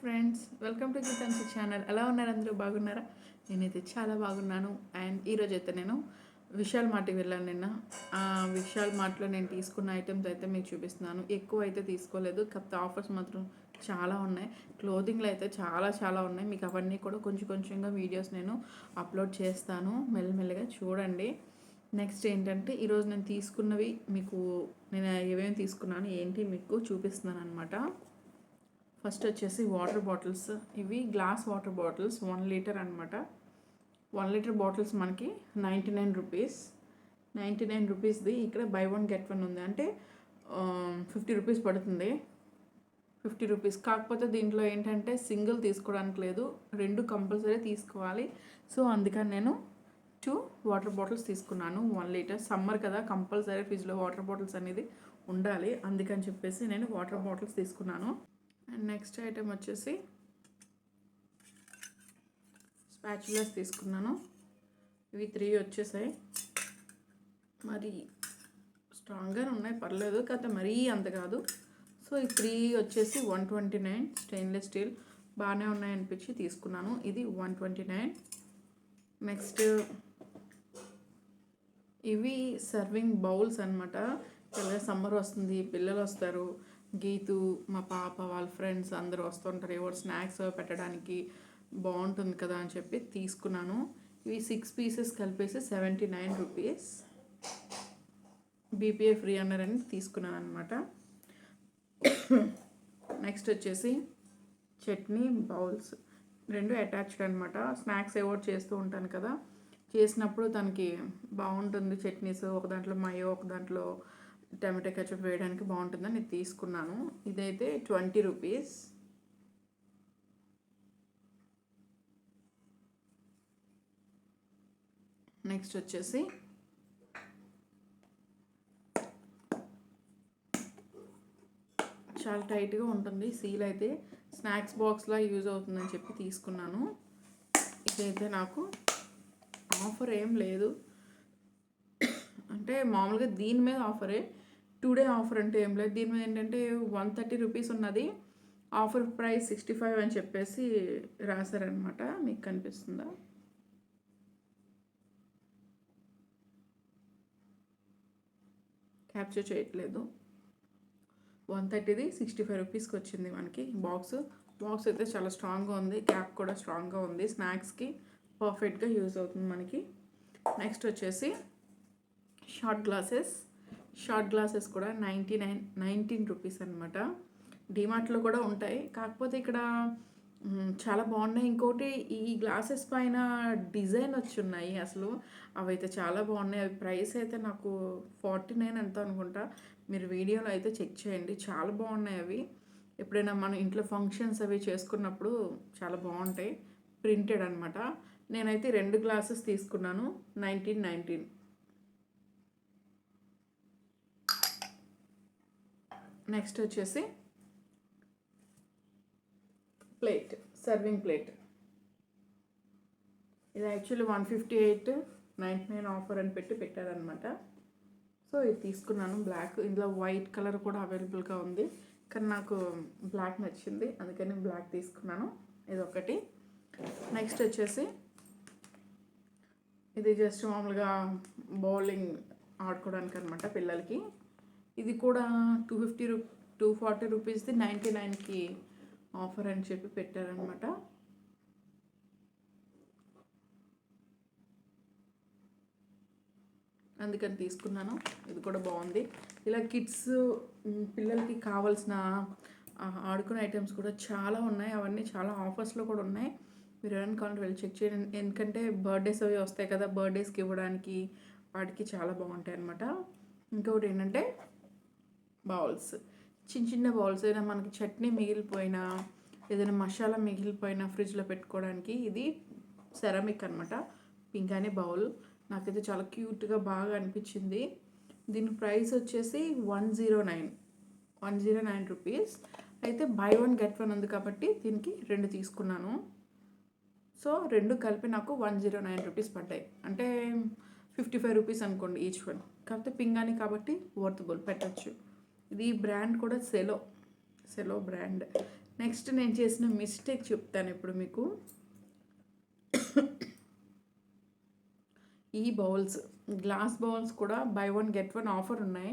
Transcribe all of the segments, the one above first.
Friends welcome to Geethansi channel. ఎలా ఉన్నారు అందరూ? బాగున్నారా? నేనైతే చాలా బాగున్నాను. అండ్ ఈరోజు అయితే నేను విశాల్ మార్ట్కి వెళ్ళాను నిన్న. ఆ విశాల్ మార్ట్లో నేను తీసుకున్న ఐటమ్స్ అయితే మీకు చూపిస్తున్నాను. ఎక్కువ అయితే తీసుకోలేదు. కాకపోతే ఆఫర్స్ మాత్రం చాలా ఉన్నాయి. క్లోదింగ్లో అయితే చాలా చాలా ఉన్నాయి. మీకు అవన్నీ కూడా కొంచెం కొంచెంగా వీడియోస్ నేను అప్లోడ్ చేస్తాను. మెల్లమెల్లగా చూడండి. నెక్స్ట్ ఏంటంటే ఈరోజు నేను తీసుకున్నవి మీకు నేను ఏమేమి తీసుకున్నాను ఏంటి మీకు చూపిస్తున్నాను అనమాట ఫస్ట్ వచ్చేసి వాటర్ బాటిల్స్. ఇవి glass water bottles one litre అనమాట వన్ లీటర్ బాటిల్స్ మనకి ninety nine rupees. Ninety nine రూపీస్ది ఇక్కడ బై వన్ గెట్ వన్ ఉంది. అంటే ఫిఫ్టీ రూపీస్ పడుతుంది. Fifty rupees. కాకపోతే దీంట్లో ఏంటంటే సింగిల్ తీసుకోవడానికి లేదు. రెండు కంపల్సరీ తీసుకోవాలి. సో అందుకని నేను టూ వాటర్ బాటిల్స్ తీసుకున్నాను. One litre. సమ్మర్ కదా కంపల్సరీ ఫ్రిడ్జ్లో వాటర్ బాటిల్స్ అనేది ఉండాలి. అందుకని చెప్పేసి నేను వాటర్ బాటిల్స్ తీసుకున్నాను. అండ్ నెక్స్ట్ ఐటెం వచ్చేసి స్పాచులర్స్ తీసుకున్నాను. ఇవి త్రీ వచ్చేసాయి. మరి స్ట్రాంగ్గా ఉన్నాయి పర్లేదు కాకపోతే మరీ అంత కాదు. సో ఈ త్రీ వచ్చేసి one twenty nine stainless steel బాగానే ఉన్నాయనిపించి తీసుకున్నాను. ఇది వన్ ట్వంటీ నైన్ నెక్స్ట్ ఇవి సర్వింగ్ బౌల్స్ అనమాట ఇలా సమ్మర్ వస్తుంది పిల్లలు వస్తారు. గీతు మా పాప వాళ్ళ ఫ్రెండ్స్ అందరూ వస్తుంటారు ఎవరు స్నాక్స్ పెట్టడానికి బాగుంటుంది కదా అని చెప్పి తీసుకున్నాను. ఇవి సిక్స్ పీసెస్ కలిపేసి seventy nine rupees. BPA free అన్నర్ అని తీసుకున్నాను అనమాట నెక్స్ట్ వచ్చేసి చట్నీ బౌల్స్ రెండు అటాచ్డ్ అనమాట స్నాక్స్ ఏవో చేస్తూ ఉంటాను కదా. చేసినప్పుడు తనకి బాగుంటుంది చట్నీస్. ఒక దాంట్లో మయో ఒక దాంట్లో టమాటో కెచప్ వేయడానికి బాగుంటుందని నేను తీసుకున్నాను. ఇదైతే ట్వంటీ రూపీస్. నెక్స్ట్ వచ్చేసి చాలా టైట్గా ఉంటుంది. సీల్ అయితే స్నాక్స్ బాక్స్లా యూజ్ అవుతుందని చెప్పి తీసుకున్నాను. ఇదైతే నాకు ఆఫర్ ఏం లేదు. అంటే మామూలుగా దీని మీద ఆఫరే. టూ డే ఆఫర్ అంటే ఏం లేదు. దీని మీద ఏంటంటే వన్ థర్టీ రూపీస్ ఉన్నది. ఆఫర్ ప్రైస్ సిక్స్టీ ఫైవ్ అని చెప్పేసి రాశారనమాట మీకు కనిపిస్తుందా? క్యాప్చర్ చేయట్లేదు. వన్ థర్టీది సిక్స్టీ ఫైవ్ రూపీస్కి వచ్చింది మనకి బాక్స్. బాక్స్ అయితే చాలా స్ట్రాంగ్గా ఉంది. క్యాప్ కూడా స్ట్రాంగ్గా ఉంది. స్నాక్స్కి పర్ఫెక్ట్గా యూజ్ అవుతుంది మనకి. నెక్స్ట్ వచ్చేసి షార్ట్ గ్లాసెస్. షార్ట్ గ్లాసెస్ కూడా నైంటీ నైన్ నైన్టీన్ రూపీస్ అనమాట డిమార్ట్లో కూడా ఉంటాయి. కాకపోతే ఇక్కడ చాలా బాగున్నాయి. ఇంకోటి ఈ గ్లాసెస్ పైన డిజైన్ వచ్చి ఉన్నాయి అసలు. అవైతే చాలా బాగున్నాయి. అవి ప్రైస్ అయితే నాకు ఫార్టీ నైన్ ఎంత అనుకుంటా. మీరు వీడియోలో అయితే చెక్ చేయండి. చాలా బాగున్నాయి అవి. ఎప్పుడైనా మనం ఇంట్లో ఫంక్షన్స్ అవి చేసుకున్నప్పుడు చాలా బాగుంటాయి. ప్రింటెడ్ అనమాట నేనైతే రెండు గ్లాసెస్ తీసుకున్నాను. Nineteen nineteen. నెక్స్ట్ వచ్చేసి ప్లేట్ సర్వింగ్ ప్లేట్. ఇది actually one fifty eight ninety nine offer అని పెట్టి పెట్టారనమాట సో ఇది తీసుకున్నాను బ్లాక్. ఇందులో వైట్ కలర్ కూడా అవైలబుల్గా ఉంది. కానీ నాకు బ్లాక్ నచ్చింది అందుకని బ్లాక్ తీసుకున్నాను. ఇది ఒకటి. నెక్స్ట్ వచ్చేసి ఇది జస్ట్ మామూలుగా బౌలింగ్ ఆడుకోవడానికి అనమాట పిల్లలకి. ఇది కూడా టూ ఫిఫ్టీ రూ టూ ఫార్టీ రూపీస్ది నైంటీ నైన్కి ఆఫర్ అని చెప్పి పెట్టారనమాట అందుకని తీసుకున్నాను. ఇది కూడా బాగుంది. ఇలా కిడ్స్ పిల్లలకి కావాల్సిన ఆడుకునే ఐటమ్స్ కూడా చాలా ఉన్నాయి. అవన్నీ చాలా ఆఫర్స్లో కూడా ఉన్నాయి. మీరు ఎవరైనా కావాలంటే వెళ్ళి చెక్ చేయండి. ఎందుకంటే బర్త్డేస్ అవి వస్తాయి కదా బర్త్డేస్కి ఇవ్వడానికి వాటికి చాలా బాగుంటాయి అనమాట ఇంకొకటి ఏంటంటే బౌల్స్. చిన్న చిన్న బౌల్స్ ఏదైనా మనకి చట్నీ మిగిలిపోయినా ఏదైనా మసాలా మిగిలిపోయినా ఫ్రిడ్జ్లో పెట్టుకోవడానికి ఇది సెరామిక్ అనమాట పింగాణి బౌల్. నాకైతే చాలా క్యూట్గా బాగా అనిపించింది. దీని ప్రైస్ వచ్చేసి one zero nine. One zero nine rupees. అయితే బై వన్ గెట్ వన్ ఉంది కాబట్టి దీనికి రెండు తీసుకున్నాను. సో రెండు కలిపి నాకు వన్ జీరో నైన్ రూపీస్ పడ్డాయి. అంటే ఫిఫ్టీ ఫైవ్ రూపీస్ అనుకోండి ఈచ్ వన్. కాకపోతే పింగాణి కాబట్టి వర్తబుల్. పెట్టచ్చు. ఇది బ్రాండ్ కూడా సెలో సెలో బ్రాండ్. నెక్స్ట్ నేను చేసిన మిస్టేక్ చెప్తాను ఇప్పుడు మీకు. ఈ బౌల్స్ గ్లాస్ బౌల్స్ కూడా buy one get one offer ఉన్నాయి.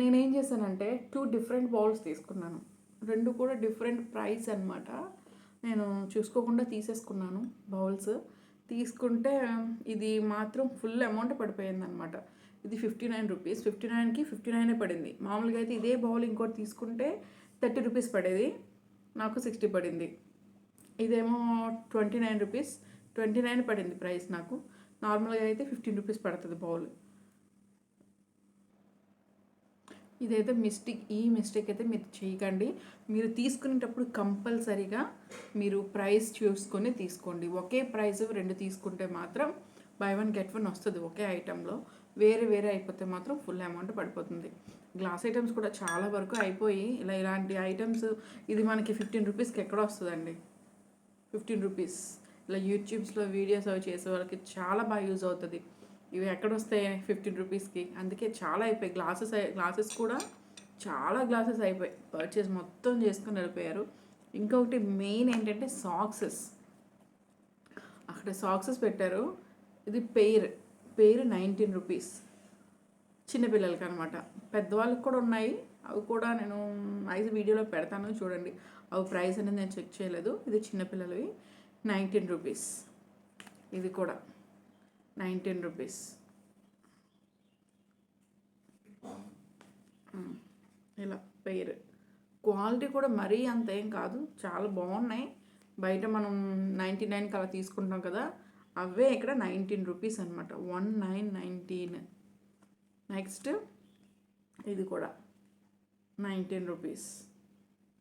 నేనేం చేశానంటే టూ డిఫరెంట్ బౌల్స్ తీసుకున్నాను. రెండు కూడా డిఫరెంట్ ప్రైస్ అనమాట నేను చూసుకోకుండా తీసేసుకున్నాను బౌల్స్. తీసుకుంటే ఇది మాత్రం ఫుల్ అమౌంట్ పడిపోయింది అనమాట ఇది ఫిఫ్టీ నైన్ రూపీస్ ఫిఫ్టీ నైన్కి ఫిఫ్టీ నైనే పడింది. మామూలుగా అయితే ఇదే బౌల్ ఇంకోటి తీసుకుంటే థర్టీ రూపీస్ పడేది. నాకు సిక్స్టీ పడింది. ఇదేమో twenty nine rupees twenty nine పడింది ప్రైస్ నాకు. నార్మల్గా అయితే ఫిఫ్టీన్ రూపీస్ పడుతుంది బౌల్ ఇదైతే మిస్టేక్ ఈ మిస్టేక్ అయితే మీరు చేయకండి. మీరు తీసుకునేటప్పుడు కంపల్సరీగా మీరు ప్రైస్ చూసుకొని తీసుకోండి. ఒకే ప్రైస్ రెండు తీసుకుంటే మాత్రం బై వన్ గెట్ వన్ వస్తుంది ఒకే ఐటెంలో వేరే వేరే అయిపోతే మాత్రం ఫుల్ అమౌంట్ పడిపోతుంది. గ్లాస్ ఐటమ్స్ కూడా చాలా వరకు అయిపోయి ఇలా ఇలాంటి ఐటమ్స్ ఇది మనకి ఫిఫ్టీన్ రూపీస్కి ఎక్కడ వస్తుందండి. Fifteen rupees. ఇలా యూట్యూబ్స్లో వీడియోస్ అవి చేసే వాళ్ళకి చాలా బాగా యూజ్ అవుతుంది. ఇవి ఎక్కడ వస్తాయి ఫిఫ్టీన్ రూపీస్కి? అందుకే చాలా అయిపోయాయి గ్లాసెస్ గ్లాసెస్ కూడా చాలా గ్లాసెస్ అయిపోయాయి పర్చేస్ మొత్తం చేసుకొని వెళ్ళిపోయారు. ఇంకొకటి మెయిన్ ఏంటంటే సాక్సెస్. అక్కడ సాక్సెస్ పెట్టారు. ఇది పెయిర్. పేరు నైన్టీన్ రూపీస్. చిన్నపిల్లలకి అనమాట పెద్దవాళ్ళకి కూడా ఉన్నాయి. అవి కూడా నేను ఐదు వీడియోలో పెడతాను చూడండి. అవి ప్రైస్ అనేది నేను చెక్ చేయలేదు. ఇది చిన్నపిల్లలవి నైన్టీన్ రూపీస్. ఇది కూడా నైన్టీన్ రూపీస్. ఇలా పేరు. క్వాలిటీ కూడా మరీ అంత ఏం కాదు. చాలా బాగున్నాయి. బయట మనం నైంటీ నైన్కి అలా తీసుకుంటాం కదా. అవే ఇక్కడ నైన్టీన్ రూపీస్ అనమాట వన్ నైన్ నైన్టీన్. నెక్స్ట్ ఇది కూడా నైన్టీన్ రూపీస్.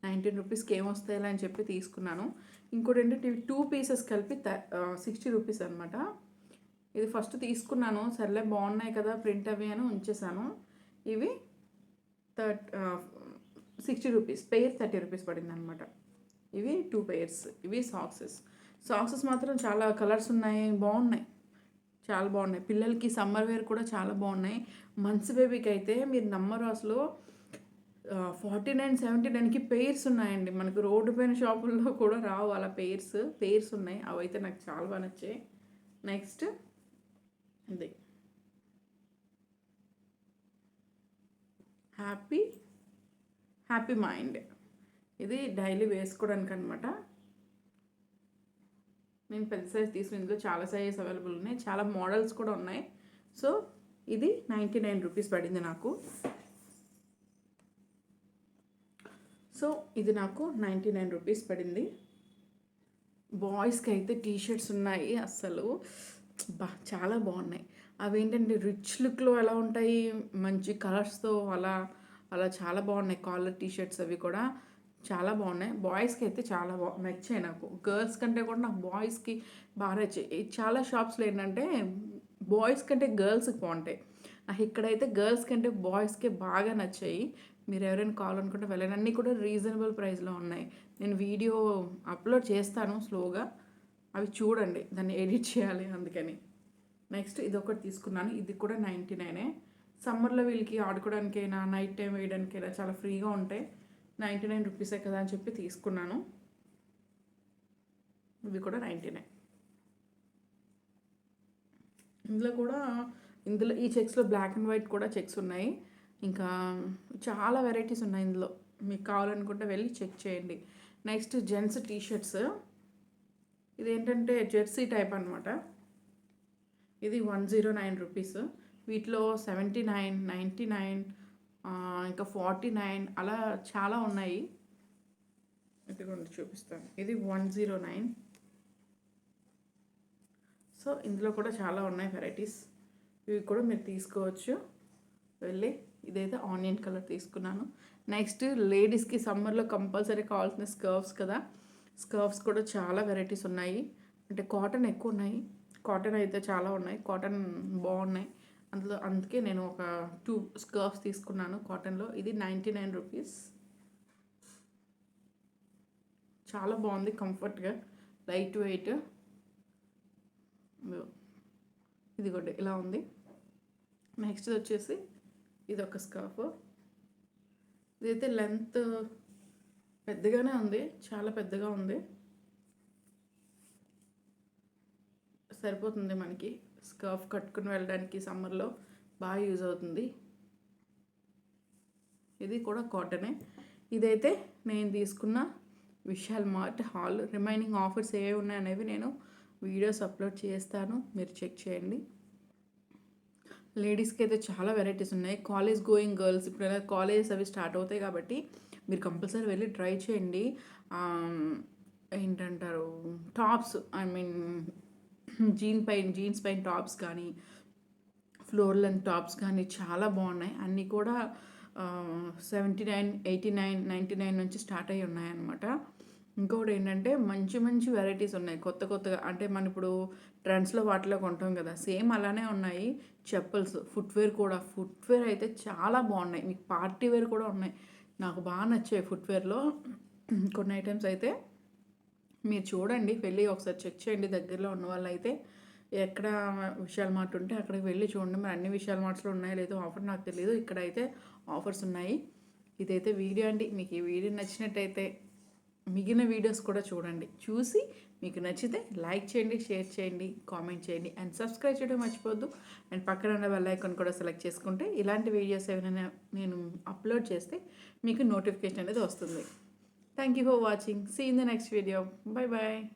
నైన్టీన్ రూపీస్కి ఏమొస్తాయి అని చెప్పి తీసుకున్నాను. ఇంకోటి ఏంటంటే ఇవి టూ పీసెస్ కలిపి సిక్స్టీ రూపీస్ అనమాట ఇది ఫస్ట్ తీసుకున్నాను. సర్లే బాగున్నాయి కదా ప్రింట్ అవి అని ఉంచేసాను. ఇవి thirty sixty rupees pair thirty rupees పడింది అనమాట ఇవి టూ పెయిర్స్ ఇవి సాక్సెస్ సాక్సెస్ మాత్రం చాలా కలర్స్ ఉన్నాయి బాగున్నాయి. చాలా బాగున్నాయి. పిల్లలకి సమ్మర్ వేర్ కూడా చాలా బాగున్నాయి. మంత్స్ బేబీకి అయితే మీరు నమ్మరు అసలు. ఫార్టీ నైన్ సెవెంటీ నైన్కి పెయిర్స్ ఉన్నాయండి. మనకు రోడ్డు పైన షాపుల్లో కూడా రావు అలా పెయిర్స్ పెయిర్స్ ఉన్నాయి. అవి అయితే నాకు చాలా బాగా నచ్చాయి. నెక్స్ట్ ఇది. Happy happy mind. ఇది డైలీ వేసుకోవడానికి అనమాట నేను పెద్ద సైజ్ తీసుకుని ఇందులో చాలా సైజెస్ అవైలబుల్ ఉన్నాయి. చాలా మోడల్స్ కూడా ఉన్నాయి. సో ఇది నైంటీ నైన్ రూపీస్ పడింది నాకు. సో ఇది నాకు నైంటీ నైన్ రూపీస్ పడింది బాయ్స్కి అయితే టీ షర్ట్స్ ఉన్నాయి అస్సలు. బా చాలా బాగున్నాయి. అవి ఏంటంటే రిచ్ లుక్లో ఎలా ఉంటాయి మంచి కలర్స్తో అలా అలా చాలా బాగున్నాయి. కాలర్ టీ షర్ట్స్ అవి కూడా. చాలా బాగున్నాయి. బాయ్స్కి అయితే చాలా బా నచ్చాయి నాకు. గర్ల్స్ కంటే కూడా నాకు బాయ్స్కి బాగా నచ్చాయి. చాలా షాప్స్లో ఏంటంటే బాయ్స్ కంటే గర్ల్స్కి బాగుంటాయి. నాకు ఇక్కడైతే గర్ల్స్ కంటే బాయ్స్కే బాగా నచ్చాయి. మీరు ఎవరైనా కావాలనుకుంటే వెళ్ళండి. అన్నీ కూడా రీజనబుల్ ప్రైస్లో ఉన్నాయి. నేను వీడియో అప్లోడ్ చేస్తాను స్లోగా. అవి చూడండి. దాన్ని ఎడిట్ చేయాలి అందుకని. నెక్స్ట్ ఇది ఒకటి తీసుకున్నాను. ఇది కూడా నైంటీ నైనే. సమ్మర్లో వీళ్ళకి ఆడుకోవడానికైనా నైట్ టైం వేయడానికైనా చాలా ఫ్రీగా ఉంటాయి. నైంటీ నైన్ రూపీసే కదా అని చెప్పి తీసుకున్నాను. ఇవి కూడా నైంటీ నైన్. ఇందులో కూడా ఇందులో ఈ చెక్స్లో బ్లాక్ అండ్ వైట్ కూడా చెక్స్ ఉన్నాయి. ఇంకా చాలా వెరైటీస్ ఉన్నాయి ఇందులో. మీకు కావాలనుకుంటే వెళ్ళి చెక్ చేయండి. Next gents t-shirts. ఇదేంటంటే జెర్సీ టైప్ అనమాట ఇది వన్ జీరో నైన్ రూపీస్. వీటిలో సెవెంటీ నైన్ నైంటీ నైన్ ఇంకా ఫార్టీ నైన్ అలా చాలా ఉన్నాయి. ఇదిగోండి చూపిస్తాను. ఇది వన్ జీరో నైన్. సో ఇందులో కూడా చాలా ఉన్నాయి వెరైటీస్ ఇవి కూడా మీరు తీసుకోవచ్చు. వెళ్ళి ఇదైతే ఆనియన్ కలర్ తీసుకున్నాను. నెక్స్ట్ లేడీస్కి సమ్మర్లో కంపల్సరీ కావాల్సిన స్కర్వ్స్ కదా. స్కర్వ్స్ కూడా చాలా వెరైటీస్ ఉన్నాయి. అంటే కాటన్ ఎక్కువ ఉన్నాయి. కాటన్ అయితే చాలా ఉన్నాయి. కాటన్ బాగున్నాయి. అందులో అందుకే నేను ఒక టూ స్కర్ఫ్స్ తీసుకున్నాను కాటన్లో. ఇది నైంటీ నైన్ రూపీస్. చాలా బాగుంది కంఫర్ట్గా. Light weight. ఇది కూడా ఇలా ఉంది. నెక్స్ట్ వచ్చేసి ఇది ఒక స్కార్ఫ్. ఇదైతే లెంత్ పెద్దగానే ఉంది చాలా పెద్దగా ఉంది. సరిపోతుంది మనకి. స్కార్ఫ్ కట్టుకుని వెళ్ళడానికి సమ్మర్లో బాగా యూజ్ అవుతుంది. ఇది కూడా కాటనే. ఇదైతే నేను తీసుకున్న Vishal mart haul. Remaining offers ఏ ఉన్నాయనేవి నేను వీడియోస్ అప్లోడ్ చేస్తాను. మీరు చెక్ చేయండి. లేడీస్కి అయితే చాలా వెరైటీస్ ఉన్నాయి. కాలేజ్ గోయింగ్ గర్ల్స్ ఇప్పుడు కాలేజెస్ అవి స్టార్ట్ అవుతాయి కాబట్టి మీరు కంపల్సరీ వెళ్ళి ట్రై చేయండి. ఏంటంటారు? టాప్స్ ఐ మీన్ జీన్ పైన జీన్స్ పైన టాప్స్ కానీ ఫ్లోర్ టాప్స్ కానీ చాలా బాగున్నాయి. అన్నీ కూడా seventy nine eighty nine ninety nine నుంచి స్టార్ట్ అయ్యి ఉన్నాయన్నమాట. ఇంకొకటి ఏంటంటే మంచి మంచి వెరైటీస్ ఉన్నాయి. కొత్త కొత్తగా అంటే మనం ఇప్పుడు ట్రెండ్స్లో వాటిలో కొంటాం కదా సేమ్ అలానే ఉన్నాయి. చెప్పల్స్ ఫుట్వేర్ కూడా ఫుట్వేర్ అయితే చాలా బాగున్నాయి. మీకు పార్టీ వేర్ కూడా ఉన్నాయి. నాకు బాగా నచ్చాయి ఫుట్వేర్లో. కొన్ని ఐటమ్స్ అయితే మీరు చూడండి వెళ్ళి ఒకసారి చెక్ చేయండి దగ్గరలో ఉన్న వాళ్ళైతే. ఎక్కడ విశాల్ మార్ట్ ఉంటే అక్కడికి వెళ్ళి చూడండి. మరి అన్ని విశాల్ మార్ట్స్లో ఉన్నాయో లేదో ఆఫర్ నాకు తెలియదు ఇక్కడ అయితే ఆఫర్స్ ఉన్నాయి. ఇదైతే వీడియో అండి. మీకు ఈ వీడియో నచ్చినట్టయితే మిగిలిన వీడియోస్ కూడా చూడండి. చూసి మీకు నచ్చితే లైక్ చేయండి షేర్ చేయండి కామెంట్ చేయండి అండ్ సబ్స్క్రైబ్ చేయడం మర్చిపోద్దు అండ్ పక్కన ఉన్న బెల్ ఐకాన్ కూడా సెలెక్ట్ చేసుకుంటే ఇలాంటి వీడియోస్ ఏమైనా నేను అప్లోడ్ చేస్తే మీకు నోటిఫికేషన్ అనేది వస్తుంది. Thank you for watching. See you in the next video. Bye bye.